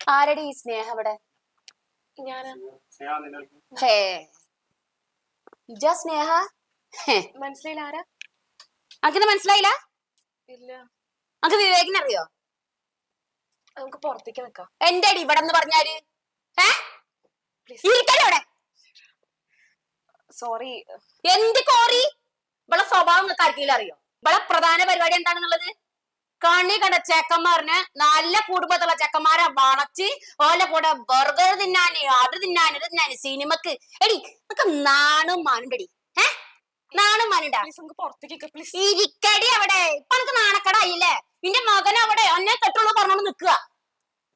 ആരടി ഈ സ്നേഹ ഇവിടെ ഹേ. ഇജ സ്നേഹ? മനസ്സിലായില്ല ആരാ? അങ്ങനെ മനസ്സിലായില്ല? ഇല്ല. അനക്ക് വിവേകിനെ അറിയോ? നമുക്ക് പുറത്തേക്ക് നിക്കാം. എന്റെ അടി ഇവിടെ എന്ന് പറഞ്ഞാൽ? ഏ അവിടെ? സോറി. എന്ത് കോറി? ഇവളെ സ്വഭാവം നിങ്ങൾക്ക് ആർക്കെങ്കിലും അറിയോ? ഇവളെ പ്രധാന പരിപാടി എന്താണെന്നുള്ളത്? കണ്ണി കണ്ട ചെക്കന്മാറിന് നല്ല കുടുംബത്തുള്ള ചെക്കന്മാരെ വളച്ച് ഓലെ കൂടെ ബർഗർ തിന്നാന് അത് തിന്നാന് ഇത് തിന്നാന് സിനിമക്ക്. എടി നമുക്ക് നാണും മാനുണ്ടടി ഏ? നാണും മാനുണ്ടാ ഇരിക്കടി അവിടെ. ഇപ്പൊ നിനക്ക് നാണക്കടായില്ലേ? നിന്റെ മകൻ അവിടെ എന്നെ കെട്ടുള്ളൂ പറഞ്ഞോണ്ട് നിക്കുക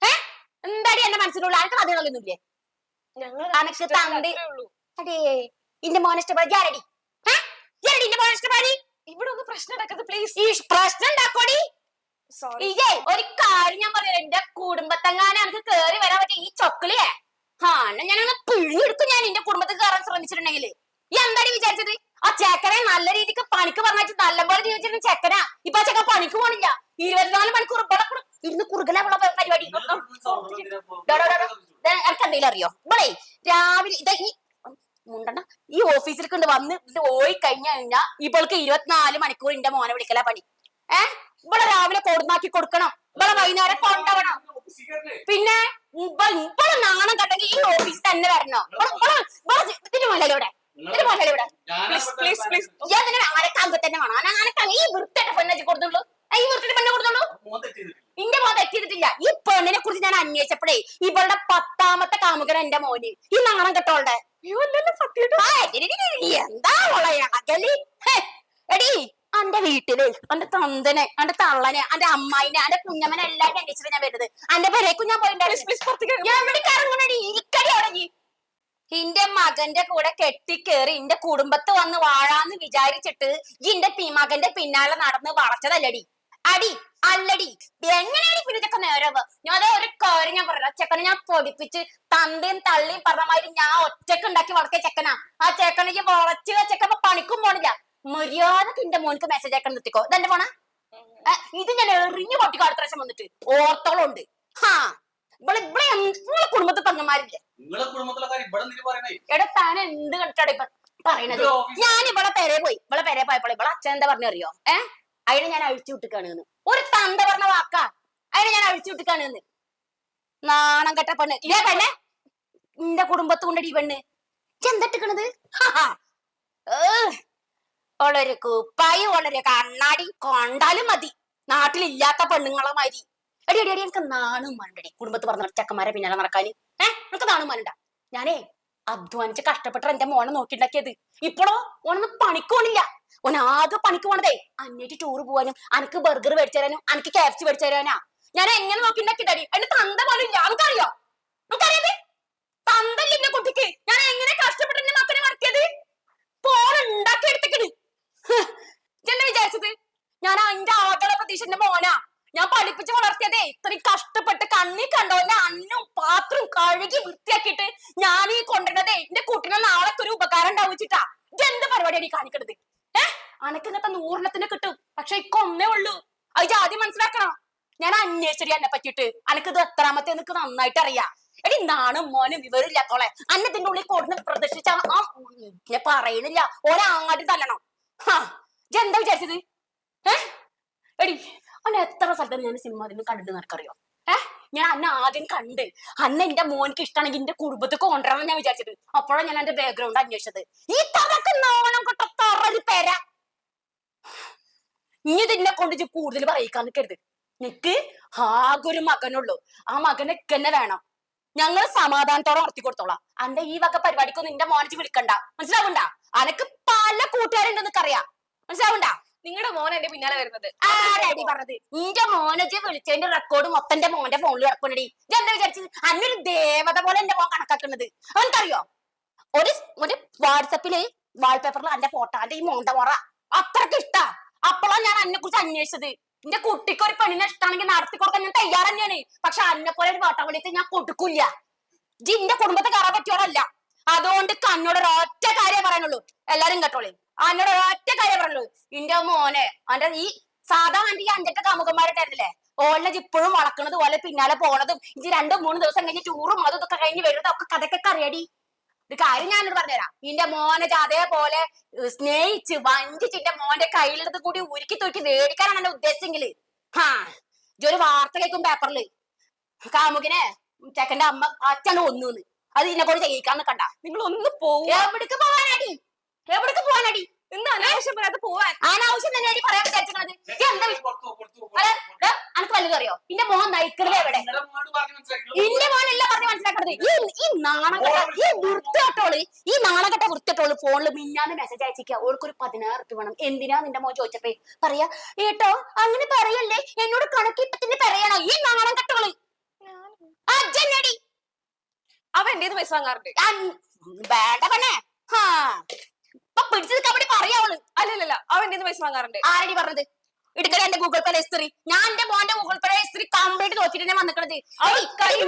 ഏ? എന്താടി എന്റെ മനസ്സിലുള്ള ആൾക്ക് അത് കളിയൊന്നുമില്ലേ? അനക്ക് തണ്ട് ഉള്ളൂ. അടേ ഇന്റെ മോനെ ഇഷ്ടപ്പെടി. ജാരടി ഏ? ജാരടി ഇന്റെ മോനെ ഇഷ്ടപ്പെടി? ഇവിടെ ഒന്ന് പ്രശ്നം ഉണ്ടാക്കരുത് പ്ലീസ് ഈ പ്രശ്നം ഉണ്ടാക്കോടി. ഇജേ ഒരു കാര്യം ഞാൻ പറയാം. എന്റെ കുടുംബത്തെങ്ങാനും എനിക്ക് കേറി വരാൻ പറ്റിയ ഈ ചൊക്കിളിയെ? ആ എന്നാ ഞാനൊന്ന് പിഴിഞ്ഞെടുക്കും ഞാൻ എന്റെ കുടുംബത്തിൽ കയറാൻ ശ്രമിച്ചിട്ടുണ്ടെങ്കിൽ ഈ എന്താടി വിചാരിച്ചത്? ആ ചെക്കനെ നല്ല രീതിക്ക് പണിക്ക് പറഞ്ഞാൽ നല്ലപോലെ ജീവിച്ചിരുന്ന ചെക്കനാ. ഇപ്പൊ ആ ചെക്കൻ പണിക്ക് പോണില്ല. ഇരുപത്തിനാല് മണിക്കൂർ ഇവിടെ ഇരുന്ന് കുറുകല ഇവിടെ പരിപാടി. എനിക്ക് എന്തെങ്കിലും അറിയോ? ഇവിടെ രാവിലെ ഇതാ ഈ മുണ്ടണ്ട. ഈ ഓഫീസിലേക്ക് കൊണ്ട് വന്ന് ഇത് പോയി കഴിഞ്ഞു കഴിഞ്ഞാ ഇവൾക്ക് ഇരുപത്തിനാല് മണിക്കൂർ എന്റെ മോനെ വിളിക്കല പണി. ഏ? ഇവിടെ രാവിലെ കൊടുന്നാക്കി കൊടുക്കണം. ഇവിടെ വൈകുന്നേരം കൊണ്ടവണം പിന്നെ ഇവളെ ഇവിടെ നാണം കണ്ടെങ്കിൽ ഈ ഓഫീസിൽ തന്നെ വരണോ. ഇതിന് ഇവിടെ. ഇതിന് ഇവിടെ. പ്ലീസ് പ്ലീസ് തന്നെ അനക്കാമ്പ തന്നെ വേണം. അന- അനക്കാ ഈ വൃത്തിയുടെ പെണ്ണെ കൊടുത്തുള്ളൂ. ഈ വൃത്തിയുടെ പെണ്ണെ കൊടുത്തുള്ളൂ? ഇന്റെ മോൻ തെറ്റിയിട്ടില്ല ഈ പെണ്ണിനെ കുറിച്ച് ഞാൻ അന്വേഷിച്ചപ്പോഴേ ഇവളുടെ പത്താമത്തെ കാമുകൻ എന്റെ മോന്. ഈ നാണം കെട്ടോളുടെ എന്താ മോളെ അകലി? എടി അന്റെ വീട്ടിൽ അന്റെ തന്തനെ അന്റെ തള്ളനെ അന്റെ അമ്മായിനെ അന്റെ കുഞ്ഞമ്മനെ എല്ലാരും അന്വേഷിച്ചു ഞാൻ വരുന്നത്. അന്റെ പേരേക്കും ഞാൻ പോയിട്ടുണ്ടായിരുന്നു ഇന്റെ മകന്റെ കൂടെ കെട്ടിക്കേറി ഇന്റെ കുടുംബത്ത് വന്ന് വാഴാന്ന് വിചാരിച്ചിട്ട് ഇന്റെ പി മകന്റെ പിന്നാലെ നടന്ന് വളച്ചതല്ലടി. അടി അല്ലടി. എങ്ങനെയാണ് പിന്നെ ഇതൊക്കെ നേരവ്? ഞാൻ അതേ ഒരു കാര്യം ഞാൻ പറയാം ചെക്കനെ ഞാൻ പൊടിപ്പിച്ച് തന്തയും തള്ളിയും പറഞ്ഞ മാതിരി ഞാൻ ഒറ്റയ്ക്ക് ഉണ്ടാക്കി വളർത്തിയ ചെക്കനാ. ആ ചെക്കനെ ഈ വളച്ച് ചെക്കൻ പണിക്കും പോണില്ല. മര്യാദയ്ക്ക് എന്റെ മോൻക്ക് മെസ്സേജ് അയക്കാൻ നിർത്തിക്കോ. ഇതെന്റെ ഫോണാ ഇത് ഞാൻ എറിഞ്ഞു പൊട്ടിക്കോ അടുത്ത പ്രാവശ്യം വന്നിട്ട് ഓർത്തോളം ഉണ്ട് ഹാ ഇവിടെ ഇവിടെ നിങ്ങളെ കുടുംബത്തിൽ പറയണേ. എടാ താൻ എന്ത് കണ്ടിട്ടാണ് ഇപ്പൊ പറയണത്? ഞാൻ ഇവിടെ പെരെ പോയി. ഇവിടെ പെരെ പോയപ്പോൾ ഇവിടെ അച്ഛൻ എന്താ പറഞ്ഞറിയോ? ഏ അതിനെ ഞാൻ അഴിച്ചു വിട്ടിക്കാണ്. ഒരു തന്ത പറഞ്ഞ വാക്കാ. അതിനെ ഞാൻ അഴിച്ചു വിട്ടിക്കാണ്. നാണം കെട്ട പെണ്ണ്. ഇല്ലേ പെണ്ണെ. നിന്റെ കുടുംബത്ത് കൊണ്ടടി പെണ്ണ്. ചെന്തട്ടിക്കണത് വളരെ കുപ്പായി വളരെ കണ്ണാടി കൊണ്ടാലും മതി. നാട്ടിലില്ലാത്ത പെണ്ണുങ്ങളെ മാതിരി. എടി എടി എടി എനിക്ക് നാണും മണ്ടടി കുടുംബത്ത് പറഞ്ഞ ചക്കന്മാരെ പിന്നാലെ നടക്കാന്. ഏഹ് എനിക്ക് നാണും മണ്ട ഞാനേ അധ്വാനിച്ച് കഷ്ടപ്പെട്ട എന്റെ മോനെ നോക്കിണ്ടാക്കിയത്. ഇപ്പോഴോ ഓനൊന്നും പണിക്ക് പോണില്ല. ആകെ പണിക്ക് പോണതേ അന്നേറ്റ് ടൂർ പോവാനും അനക്ക് ബർഗർ മേടിച്ചു തരാനും അനക്ക് ക്യാപ്സ് മേടിച്ചു തരാനാ. ഞാൻ എങ്ങനെ നോക്കിണ്ടാക്കിയതടി? എന്റെ തന്ത പോലും ഇല്ല നമുക്കറിയോ നമുക്കറിയാതെ തന്തല്ല കുട്ടിക്ക് ഞാൻ എങ്ങനെ കഷ്ടപ്പെട്ട് എന്റെ മക്കളെ വളർത്തിയത് പോൺ ഉണ്ടാക്കി എടുത്തേക്കണ് എന്താ വിചാരിച്ചത് ഞാൻ അതിന്റെ ആകല പ്രതീക്ഷന്റെ മോനാ ഞാൻ പഠിപ്പിച്ച് വളർത്തിയതേ ഇത്രയും കഷ്ടപ്പെട്ട് കണ്ണി കണ്ടോന്റെ അന്നും പാത്രം കഴുകി വൃത്തിയാക്കിയിട്ട് ഞാൻ ഈ കൊണ്ടുവരുന്നതേ എന്റെ കുട്ടിനെ നാളെ ഒരു ഉപകാരം ഉണ്ടാവിച്ചിട്ടാ ഇതെന്ത് പരിപാടിയാണ് ഈ കാണിക്കണത്? ഏഹ് അനക്ക് ഇങ്ങനത്തെ നൂറിനത്തിന് കിട്ടും പക്ഷെ ഇക്ക ഒന്നേ ഉള്ളൂ. അത് ആദ്യം മനസ്സിലാക്കണം. ഞാൻ അന്വേഷിച്ചടി എന്നെ പറ്റിയിട്ട്. അനക്ക് ഇത് എത്രാമത്തെ എനിക്ക് നന്നായിട്ട് അറിയാം. എടി നാണും മോനും വിവരമില്ലാത്തോളെ അന്നത്തിന്റെ ഉള്ളിൽ കൊടുന്ന് പ്രദർശിച്ച ആ ഞാൻ പറയണില്ല. ഒരാടി തല്ലണം. എന്താ വിചാരിച്ചത്? ഏ? എടി അന്നെ എത്ര സ്ഥലത്താണ് ഞാൻ സിനിമ അതിന് കണ്ടിട്ട് നിനക്കറിയോ? ഏ? ഞാൻ അന്നെ ആദ്യം കണ്ട്. അന്ന് എന്റെ മോനിക്ക് ഇഷ്ടമാണെങ്കിൽ എന്റെ കുടുംബത്തിൽ കൊണ്ടുവരണം ഞാൻ വിചാരിച്ചത് അപ്പോഴാണ് ഞാൻ എന്റെ ബാക്ക്ഗ്രൗണ്ട് അന്വേഷിച്ചത്. ഈ തറക്ക് നോണം കൊട്ട തറൊരു പേര. ഇനി ഇതിനെ കൊണ്ട് കൂടുതൽ പറയിക്കാൻ നിൽക്കരുത് നിക്ക് ആകെ ഒരു മകനുള്ളൂ. ആ മകനെ തന്നെ വേണം. ഞങ്ങൾ സമാധാനത്തോടെ നടത്തി കൊടുത്തോളാം. അന്റെ ഈ വക പരിപാടിക്കൊന്നും നിന്റെ മോനിച്ച് വിളിക്കണ്ട. മനസ്സിലാവണ്ട? അനക്ക് പല കൂട്ടുകാരുണ്ടെന്ന് അറിയാം മനസ്സിലാവണ്ട? നിങ്ങളുടെ മോൻ എന്റെ പിന്നാലെ വരുന്നത്. നിന്റെ മോനജ് വിളിച്ചതിന്റെ റെക്കോർഡ് മൊത്തം എന്റെ മോന്റെ ഫോണിൽ ഇറക്കണടി എന്താ വിചാരിച്ചത്? അന്നൊരു ദേവത പോലെ എന്റെ മോൻ കണക്കാക്കുന്നത്. അവനക്കറിയോ ഒരു ഒരു വാട്സപ്പിൽ വാൾപേപ്പറിൽ അന്റെ ഫോട്ടോ അന്റെ ഈ മോന്റെ മുറ. അത്രയ്ക്ക് ഇഷ്ടാ. അപ്പോഴാണ് ഞാൻ അന്നെ കുറിച്ച് അന്വേഷിച്ചത്. എന്റെ കുട്ടിക്ക് ഒരു പെണ്ണിനെ ഇഷ്ടമാണെങ്കിൽ നടത്തി കൊടുക്കാൻ ഞാൻ തയ്യാറ് തന്നെയാണ് പക്ഷെ അന്നെ പോലെ ഒരു വട്ടവളിയത്തെ ഞാൻ കൊടുക്കില്ല. ജിന്റെ കുടുംബത്തെ കയറാൻ പറ്റിയോളല്ല. അതുകൊണ്ട് കണ്ണോട് ഒറ്റ കാര്യമേ പറയാനുള്ളൂ. എല്ലാരും കേട്ടോളേ. അന്നോട് ഒറ്റ കാര്യം പറഞ്ഞു ഇന്റെ മോനെ അന്റെ ഈ സാധാ അന്റെ ഈ അഞ്ചെട്ട് കാമുകന്മാരുണ്ടായിരുന്നില്ലേ ഓളെ ഇപ്പോഴും വളക്കണത് ഓലെ പിന്നാലെ പോണതും ഇനി രണ്ടും മൂന്ന് ദിവസം കഴിഞ്ഞ് ടൂറും അതും ഇതൊക്കെ കഴിഞ്ഞ് വരുന്നതും ഒക്കെ കഥക്കൊക്കെ അറിയടി. ഒരു കാര്യം ഞാനോട് പറഞ്ഞുതരാം. ഇന്റെ മോനെ അതേപോലെ സ്നേഹിച്ച് വഞ്ചിച്ച് ഇന്റെ മോന്റെ കയ്യിലെടുത്ത് കൂടി ഉരുക്കി തൂക്കി മേടിക്കാനാണ് എന്റെ ഉദ്ദേശിച്ചെങ്കിൽ ഹാ ഒരു വാർത്ത കേൾക്കും പേപ്പറിൽ കാമുകിനെ ചെക്കന്റെ അമ്മ അച്ഛനെ ഒന്നു അത് ഇതിനെ കൊണ്ട് ചെയ്യിക്കാന്ന് കണ്ട. നിങ്ങൾ ഒന്ന് പോവാൻ എവിടേക്ക് പോവാനടി? എവിടേക്ക് പോവാനടി? ഇന്ന് അനാവശ്യം പറയാതെ പോവാൻ? അനാവശ്യം തന്നെയാണ് പറയാൻ വിചാരിച്ചത് എന്താ അല്ല, അനക്ക് വല്ലതും അറിയോ? ഇന്റെ മോഹൻ നയിക്കുന്നത് എവിടെ? ഇന്റെ മോഹൻ എല്ലാം പറഞ്ഞു മനസ്സിലാക്കണത്? ഈ ഈ നാണകെട്ട ഈ വൃത്തികെട്ടോൾ ഈ നാണകെട്ട വൃത്തികെട്ടോൾ ഫോണിൽ മിന്നാന്ന് മെസ്സേജ് അയച്ചിരിക്കുക ഓൾക്കൊരു പതിനാറ് റുപ്യ വേണം. എന്തിനാ നിന്റെ മോൻ ചോദിച്ചപ്പേ? പറയാ ഏട്ടോ അങ്ങനെ പറയല്ലേ? എന്നോട് കണക്കിപ്പത്തിന് പറയണോ? ഈ നാണകട്ടോൾ അജ്ജന്നടി അവൻ എന്റെ പൈസ വാങ്ങാറുണ്ട്. വേണ്ട പണേ ഹാ. ഇപ്പൊ പിടിച്ചു നിൽക്കാൻ വേണ്ടി പറയാവൾ അല്ലല്ല അവൻ എന്റെ പൈസ വാങ്ങാറുണ്ട്. ആരടി പറഞ്ഞത്? എടുക്കണ എന്റെ ഗൂഗിൾ പേ ഹിസ്റ്ററി ഞാൻ എന്റെ മോന്റെ ഗൂഗിൾ പേ ഹിസ്റ്ററി കംപ്ലീറ്റ് നോക്കിട്ട് തന്നെ വന്നിക്കണത്.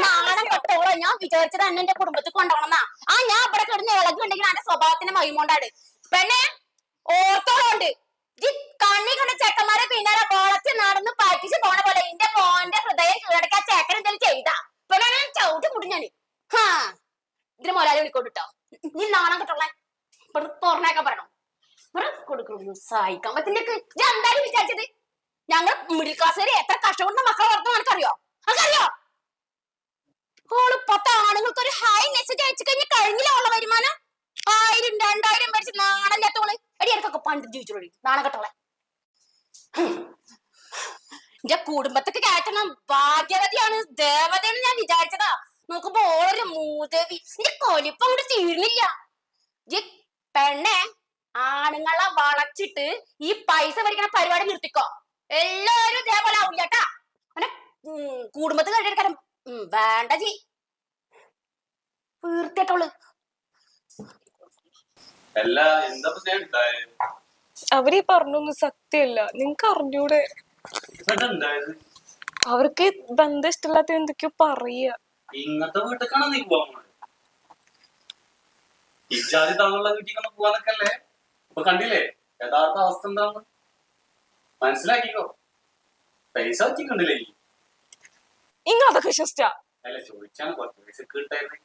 നാണം കെട്ടോളോ ഞാൻ വിചാരിച്ചത് എന്നെ എന്റെ കുടുംബത്തിൽ കൊണ്ടുപോകണമെന്നാ ആ ഞാൻ ഇവിടെ കിടന്ന് ഇളകുണ്ടെങ്കിൽ എന്റെ സ്വഭാവത്തിന്റെ മഹിമോണ്ടാണ് പെണ്ണെ ഓർത്തോളുണ്ട്. ഈ കണ്ണി കണ്ട ചെക്കന്മാരെ പിന്നാലെ ബോളച്ച് നടന്ന് പറ്റിച്ച് പോണ പോലെ എന്റെ മോന്റെ ഹൃദയം കീഴടക്കാൻ ചെക്കൻ എന്തെങ്കിലും ചെയ്താ. പെണ്ണെ ഞാൻ ചവിട്ടി കൂട്ടി ഞാൻ. ഹാ. ഇതിന് മോലാലി വിളിക്കോട്ടോ നീ നാണം കെട്ടോളെ തുറന്നേക്കാൻ പറയണോ. ഇവിടെ കൊടുക്കണം സഹായിക്കാൻ പറ്റില്ലേക്ക് ഞാൻ എന്തായാലും വിചാരിച്ചത്? ഞങ്ങൾ മിഡിൽ ക്ലാസ്സുകാർ എത്ര കഷ്ടപ്പെടുന്ന മക്കളെ വളർത്തുന്ന നിനക്കറിയോ? അതറിയോ ഓൾ പത്ത് ആണുങ്ങൾക്ക് ഒരു ഹായ് മെസ്സേജ് അയച്ചു കഴിഞ്ഞാൽ കഴിഞ്ഞില്ല ഉള്ള വരുമാനം? ആയിരം രണ്ടായിരം മേടിച്ച് നാണല്ലാത്തോൾ. എടി എനിക്കൊക്കെ പണ്ട് ജീവിച്ചോളി. നാണം കെട്ടോളെ എന്റെ കുടുംബത്തൊക്കെ കയറ്റണം. ഭാഗ്യവതിയാണ് ദേവതയാണ് ഞാൻ വിചാരിച്ചതാ. നോക്കുമ്പോ ഓളൊരു മൂദേവി എന്റെ കൊലിപ്പം കൂടി തീർന്നില്ല പെണ്ണെ ആണുങ്ങളെ വളച്ചിട്ട് ഈ പൈസ മേടിക്കണ പരിപാടി നിർത്തിക്കോ. എല്ലാരും ഇതേപോലെ ആവില്ല കേട്ടാ അവനെ ഉം, കുടുംബത്തിൽ കഴിഞ്ഞെടുക്കാൻ വേണ്ട ജി. ഉണ്ടായത്? അവരീ പറഞ്ഞൊന്നും സത്യമല്ല. നിങ്ങക്ക് അറിഞ്ഞൂടെ? അവർക്ക് ബന്ധം ഇഷ്ടമില്ലാത്ത എന്തൊക്കെയോ പറയാ. ഇങ്ങനത്തെ നീ പോണത്? ഇജാതി തമ്മിലുള്ള വീട്ടിൽ പോവാനൊക്കെ അല്ലേ ഇപ്പൊ കണ്ടില്ലേ യഥാർത്ഥ അവസ്ഥ എന്താണ് മനസ്സിലാക്കിക്കോ പൈസ വെച്ചിട്ടുണ്ടല്ലേ ഇങ്ങ അതൊക്കെ വിശ്വസിച്ചാ അല്ല ചോദിച്ചാണ് കുറച്ച് പൈസ കിട്ടായിരുന്നു.